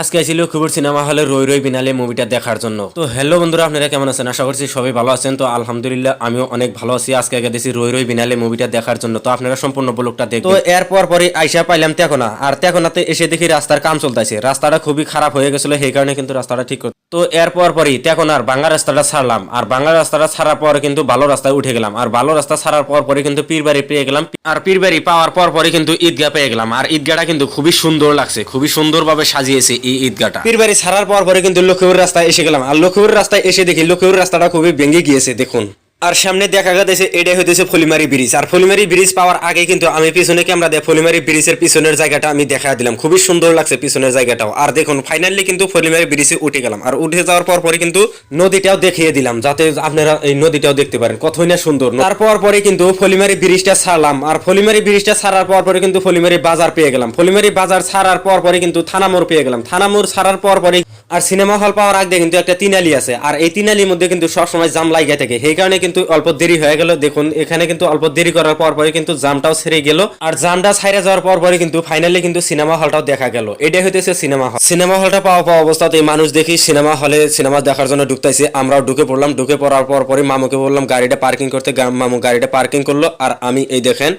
আজকে আসছিল খুবর সিনেমা হলে রই রই বিনালে মুভিটা দেখার জন্য। তো হ্যালো বন্ধুরা, আপনারা কেমন আছেন? আশা করছি সবাই ভালো আছেন। তো আলহামদুলিল্লাহ, আমিও অনেক ভালো আছি। আজকে আগে দিয়েছি রই রই বিনালে মুভিটা দেখার জন্য। তো আপনারা সম্পূর্ণ ব্লগটা দেখবেন। তো এরপর পরে আইসা পাইলাম তেকোনা। আর তেকোনাতে এসে দেখি রাস্তার কাম চলতেছে। রাস্তাটা খুবই খারাপ হয়ে গেছিল, সেই কারণে কিন্তু রাস্তাটা ঠিক তো এরপর পরই তখন আর বাংলা রাস্তাটা ছাড়লাম। আর বাংলা রাস্তাটা ছাড়ার পর কিন্তু ভালো রাস্তায় উঠে গেলাম। আর ভালো রাস্তা ছাড়ার পর পরে কিন্তু পীরবাড়ি পেয়ে গেলাম। আর পীরবাড়ি পাওয়ার পর পরে কিন্তু ঈদগা পেয়ে গেলাম। আর ঈদগাটা কিন্তু খুবই সুন্দর লাগছে। খুবই সুন্দরভাবে সাজিয়েছে এই ঈদগাহটা। পীরবাড়ি ছাড়ার পর পরে কিন্তু লক্ষ্মীপুর রাস্তায় এসে গেলাম। আর লক্ষ্মীপুর রাস্তায় এসে দেখি লক্ষ্মীপুর রাস্তাটা খুবই ভেঙে গিয়েছে, দেখুন। আর সামনে দেখা গেছে, এটাই হইতেছে ফলিমারি ব্রিজ। আর ফলিমারি ব্রিজ পাওয়ার আগে কিন্তু আমি পিছনে ক্যামেরা দিয়ে ফলিমারি ব্রিজের পিছনের জায়গাটা আমি দেখা দিলাম। খুবই সুন্দর লাগছে পিছনের জায়গাটাও। আর দেখুন ফাইনালি কিন্তু ফলিমারি ব্রিজে উঠে গেলাম। আর উঠে যাওয়ার পর কিন্তু নদীটাও দেখিয়ে দিলাম, যাতে আপনারা এই নদীটাও দেখতে পারেন। কতই না সুন্দর তারপর পরে কিন্তু ফলিমারি ব্রিজটা ছাড়লাম। আর ফলিমারি ব্রিজটা ছাড়ার পর পরে কিন্তু ফলিমারি বাজার পেয়ে গেলাম। ফলিমারি বাজার ছাড়ার পর পরে কিন্তু থানামোড় পেয়ে গেলাম। থানামোড় ছাড়ার পর পরে আর সিনেমা হল পাওয়ার আগে কিন্তু একটা তিনালি আছে। আর এই তিনালির মধ্যে কিন্তু সবসময় জাম লাগিয়ে থাকে। সেই কারণে কিন্তু অল্প দেরি হয়ে গেল। দেখুন, এখানে কিন্তু অল্প দেরি করার পর পরে কিন্তু জামটাও ছেড়ে গেল। আর জামটা ছাইরে যাওয়ার পর পরে কিন্তু ফাইনালি কিন্তু সিনেমা হলটাও দেখা গেল। এটাই হইতেছে সিনেমা হল সিনেমা হলটা পাওয়া পাওয়া অবস্থাতে মানুষ দেখি সিনেমা হলে সিনেমা দেখার জন্য ঢুকতেছে আমরাও ঢুকে পড়লাম। ঢুকে পড়ার পর পরে মামুকে বললাম, গাড়িটা পার্কিং করতে। মামু গাড়িটা পার্কিং করল। আর আমি, এই দেখেন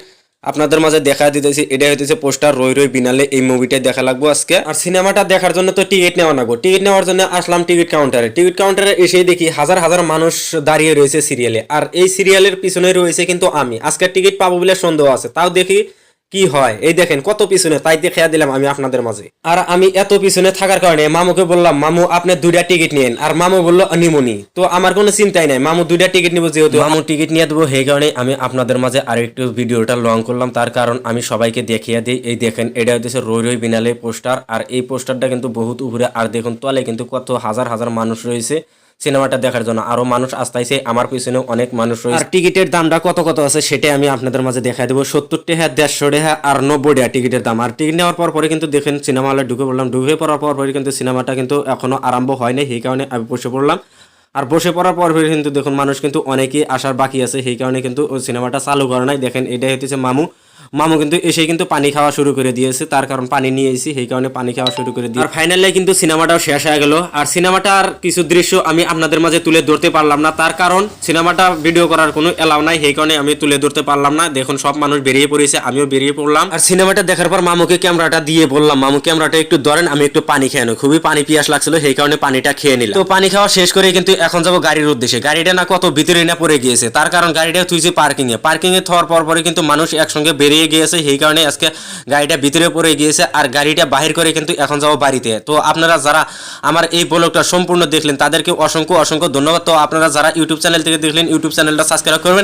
আপনাদের মাঝে দেখা দিতেছি এটা হইতেছে পোস্টার রই রই বিনালে এই মুভিটা দেখা লাগবো আজকে। আর সিনেমাটা দেখার জন্য তো টিকিট নেওয়া লাগবো। টিকিট নেওয়ার জন্য আসলাম টিকিট কাউন্টারে টিকিট কাউন্টারে এসে দেখি হাজার হাজার মানুষ দাঁড়িয়ে রয়েছে সিরিয়ালে আর এই সিরিয়ালের পিছনে রয়েছে কিন্তু আমি। আজকে টিকিট পাবো বলে সন্দেহ আছে। তাও দেখি কি হয়? এই দেখেন, কত পিছনে, তাই দেখে দিলাম আমি আপনাদের মাঝে। আর আমি এত পিছনে থাকার কারণে মামুকে বললাম, মামু, আপনি দুইটা টিকিট নিন আর মামু বলল, নিমুনি। তো আমার কোনো চিন্তাই নাই। মামু দুইটা টিকিট নিব যেহেতু মামু টিকিট নিয়ে দেবো, সেই কারণে আমি আপনাদের মাঝে আর একটু ভিডিওটা লং করলাম। তার কারণ আমি সবাইকে দেখিয়ে দিই। এই দেখেন, এটা হচ্ছে রই রই বিনালে পোস্টার। আর এই পোস্টারটা কিন্তু বহুত উপরে, আর দেখুন তলে কিন্তু কত হাজার হাজার মানুষ রয়েছে। সিনেমাটা দেখার জন্য। আরও মানুষ আসতেছে আমার পিছনে অনেক মানুষ রয়েছে। টিকিটের দামটা কত কত আছে সেটাই আমি আপনাদের মাঝে দেখাই দেবো। সত্তর টাকা দেড়শো টাকা আর নব্বই টাকা টিকিটের দাম। আর টিকিট নেওয়ার পর পরে কিন্তু দেখেন সিনেমা হলে ঢুকে পড়লাম। ঢুকে পড়ার পর পরে কিন্তু সিনেমাটা কিন্তু এখনও আরম্ভ হয়নি সেই কারণে আমি বসে পড়লাম। আর বসে পড়ার পর পরে কিন্তু দেখুন মানুষ কিন্তু অনেকেই আসার বাকি আছে, সেই কারণে কিন্তু সিনেমাটা চালু করে নাই। দেখেন এটাই হচ্ছে মামু। মামু কিন্তু এসে কিন্তু পানি খাওয়া শুরু করে দিয়েছে, তার কারণ পানি নিয়ে এসেছি সেই কারণে পানি খাওয়া শুরু করে দিয়ে। আর ফাইনালি কিন্তু সিনেমাটাও শেষ হয়ে গেল। আর সিনেমাটার কিছু দৃশ্য আমি আপনাদের মাঝে তুলে ধরতে পারলাম না, তার কারণ সিনেমাটা ভিডিও করার কোনো এলাও নাই, সেই কারণে আমি তুলে ধরতে পারলাম না। দেখুন, সব মানুষ বেরিয়ে পড়েছে, আমিও বেরিয়ে পড়লাম। আর সিনেমাটা দেখার পর মামুকে ক্যামেরাটা দিয়ে বললাম, মামু ক্যামেরাটা একটু ধরেন, আমি একটু পানি খেয়ে নেই খুবই পানি পিয়াস লাগছিল, সেই কারণে পানিটা খেয়ে নিলাম। তো পানি খাওয়া শেষ করে কিন্তু এখন যাব গাড়ির উদ্দেশ্যে। গাড়িটা না কত ভিতরে না পড়ে গিয়েছে, তার কারণ গাড়িটা তুইছে পার্কিং এ পার্কিং এ থাকার পর পরে কিন্তু মানুষ একসঙ্গে বেরিয়ে গিয়েছে, সেই কারণে আজকে গাড়িটা ভিতরে পড়ে গিয়েছে আর গাড়িটা বাহির করে কিন্তু এখন যাব বাড়িতে। তো আপনারা যারা আমার এই ব্লগটা সম্পূর্ণ দেখলেন, তাদেরকে অসংখ্য অসংখ্য ধন্যবাদ। তো আপনারা যারা ইউটিউব চ্যানেল থেকে দেখলেন, ইউটিউব চ্যানেলটা সাবস্ক্রাইব করবেন।